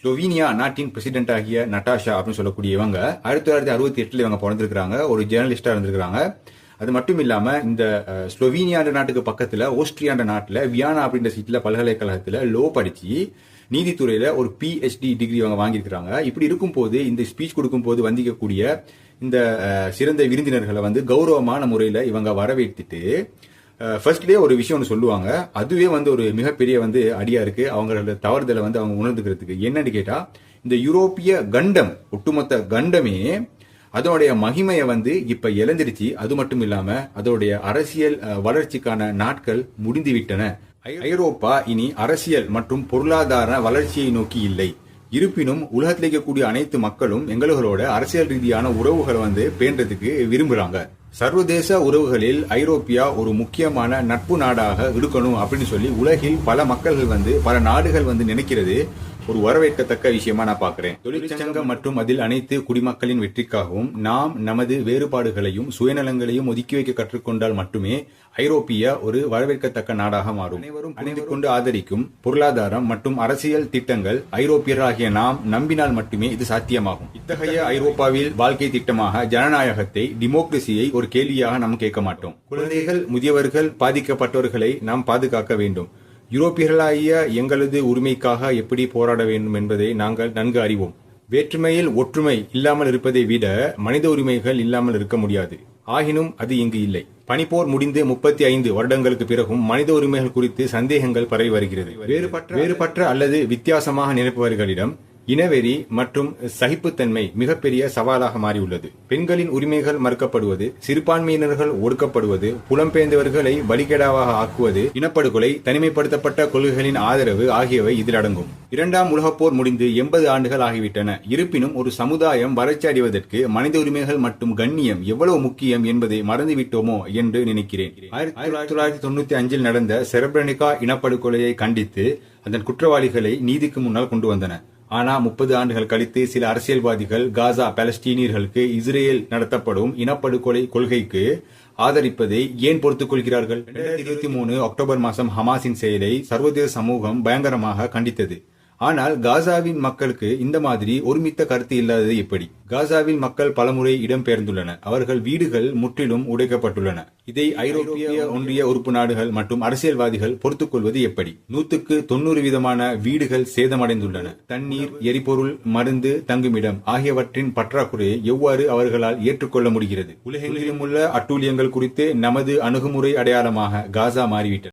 ஸ்லோவீனியா நாட்டின் பிரசிடென்ட் ஆகிய நட்டாஷா அப்படின்னு சொல்லக்கூடிய இவங்க ஆயிரத்தி தொள்ளாயிரத்தி அறுபத்தி எட்டுல இவங்க பிறந்திருக்கிறாங்க. ஒரு ஜேர்னலிஸ்டா இருந்திருக்கிறாங்க. அது மட்டும் இல்லாம இந்த அஹ், ஸ்லோவீனியான்ற நாட்டுக்கு பக்கத்துல ஓஸ்ட்ரியான்ற நாட்டுல வியானா அப்படின்ற சீட்ல பல்கலைக்கழகத்துல லோ படிச்சு நீதித்துறையில ஒரு பிஹெச்டி டிகிரி அவங்க வாங்கியிருக்கிறாங்க. இப்படி இருக்கும் போது இந்த ஸ்பீச் கொடுக்கும் போது வந்திக்கக்கூடிய இந்த சிறந்த விருந்தினர்களை வந்து கௌரவமான முறையில இவங்க வரவேற்றுட்டு ஃபர்ஸ்ட்லேயே ஒரு விஷயம் ஒன்று சொல்லுவாங்க. அதுவே வந்து ஒரு மிகப்பெரிய வந்து அடியா இருக்கு. அவங்களோட தவறுதலை வந்து அவங்க உணர்ந்துக்கிறதுக்கு. என்னன்னு கேட்டா இந்த யூரோப்பிய கண்டம் ஒட்டுமொத்த கண்டமே அதனுடைய மகிமையை வந்து இப்ப இழந்துருச்சு அது மட்டும் இல்லாம அதோடைய அரசியல் வளர்ச்சிக்கான நாட்கள் முடிந்து விட்டன ஐ- ஐரோப்பா இனி அரசியல் மற்றும் பொருளாதார வளர்ச்சியை நோக்கி இல்லை. இருப்பினும் உலகத்தில் இருக்கக்கூடிய அனைத்து மக்களும் எங்களோட அரசியல் ரீதியான உறவுகளை வந்து பேண்டதுக்கு விரும்புறாங்க. சர்வதேச உறவுகளில் ஐரோப்பியா ஒரு முக்கியமான நட்பு நாடாக இருக்கணும் அப்படின்னு சொல்லி உலகில் பல மக்கள்கள் வந்து பல நாடுகள் வந்து நினைக்கிறது. ஒரு வரவேற்கத்தக்க விஷயமா நான் பார்க்கிறேன். தொழிற்சங்கம் மற்றும் அதில் அனைத்து குடிமக்களின் வெற்றிக்காகவும் நாம் நமது வேறுபாடுகளையும் சுயநலங்களையும் ஒதுக்கி வைக்க கற்றுக்கொண்டால் மட்டுமே ஐரோப்பிய ஒரு வரவேற்கத்தக்க நாடாக மாறும். அனைவரும் புரிந்து கொண்டு ஆதரிக்கும் பொருளாதாரம் மற்றும் அரசியல் திட்டங்கள் ஐரோப்பியராகிய நாம் நம்பினால் மட்டுமே இது சாத்தியமாகும். இத்தகைய ஐரோப்பாவில் வாழ்க்கை திட்டமாக ஜனநாயகத்தை டிமோக்ரஸியை ஒரு கேள்வியாக நாம் கேட்க மாட்டோம். குழந்தைகள் முதியவர்கள் பாதிக்கப்பட்டவர்களை நாம் பாதுகாக்க வேண்டும். யூரோப்பியர்களாகிய எங்களது உரிமைக்காக எப்படி போராட வேண்டும் என்பதை நாங்கள் நன்கு அறிவோம். வேற்றுமையில் ஒற்றுமை இல்லாமல் இருப்பதை விட மனித உரிமைகள் இல்லாமல் இருக்க முடியாது. ஆகினும் அது இங்கு இல்லை. பனிப்போர் முடிந்து முப்பத்தி ஐந்து வருடங்களுக்கு பிறகும் மனித உரிமைகள் குறித்து சந்தேகங்கள் பரவி வருகிறது. வேறுபட்ட வேறுபட்ட அல்லது வித்தியாசமாக நினைப்பவர்களிடம் இனவெறி மற்றும் சகிப்புத்தன்மை மிகப்பெரிய சவாலாக மாறியுள்ளது. பெண்களின் உரிமைகள் மறுக்கப்படுவது சிறுபான்மையினர்கள் ஒடுக்கப்படுவது புலம்பெயர்ந்தவர்களை பலிகேடாவாக ஆக்குவது இனப்படுகொலை தனிமைப்படுத்தப்பட்ட கொள்கைகளின் ஆதரவு ஆகியவை இதில் அடங்கும். இரண்டாம் உலகப் போர் முடிந்து எண்பது ஆண்டுகள் ஆகிவிட்டன. இருப்பினும் ஒரு சமுதாயம் வளர்ச்சி அடைவதற்கு மனித உரிமைகள் மற்றும் கண்ணியம் எவ்வளவு முக்கியம் என்பதை மறந்துவிட்டோமோ என்று நினைக்கிறேன். ஆயிரத்தி தொள்ளாயிரத்தி தொண்ணூத்தி அஞ்சில் நடந்த செரப்ரனிகா இனப்படுகொலையை கண்டித்து அதன் குற்றவாளிகளை நீதிக்கு முன்னால் கொண்டு வந்தன. ஆனா முப்பது ஆண்டுகள் கழித்து சில அரசியல்வாதிகள் காசா பாலஸ்தீனியர்களுக்கு இஸ்ரேல் நடத்தப்படும் இனப்படுகொலை கொள்கைக்கு ஆதரிப்பதை ஏன் பொறுத்துக் கொள்கிறார்கள்? இருபத்தி மூணு அக்டோபர் மாதம் ஹமாஸின் செயலை சர்வதேச சமூகம் பயங்கரமாக கண்டித்தது. ஆனால் காசாவின் மக்களுக்கு இந்த மாதிரி ஒருமித்த கருத்து இல்லாதது எப்படி? காசாவில் மக்கள் பலமுறை இடம்பெயர்ந்துள்ளன அவர்கள் வீடுகள் முற்றிலும் உடைக்கப்பட்டுள்ளன. இதை ஐரோப்பிய ஒன்றிய உறுப்பு நாடுகள் மற்றும் அரசியல்வாதிகள் பொறுத்துக்கொள்வது எப்படி? நூத்துக்கு தொண்ணூறு விதமான வீடுகள் சேதமடைந்துள்ளன. தண்ணீர் எரிபொருள் மருந்து தங்குமிடம் ஆகியவற்றின் பற்றாக்குறையை எவ்வாறு அவர்களால் ஏற்றுக்கொள்ள முடிகிறது? உலகெங்கிலும் உள்ள அட்டூழியங்கள் குறித்து நமது அணுகுமுறை அடையாளமாக காசா மாறிவிட்டது.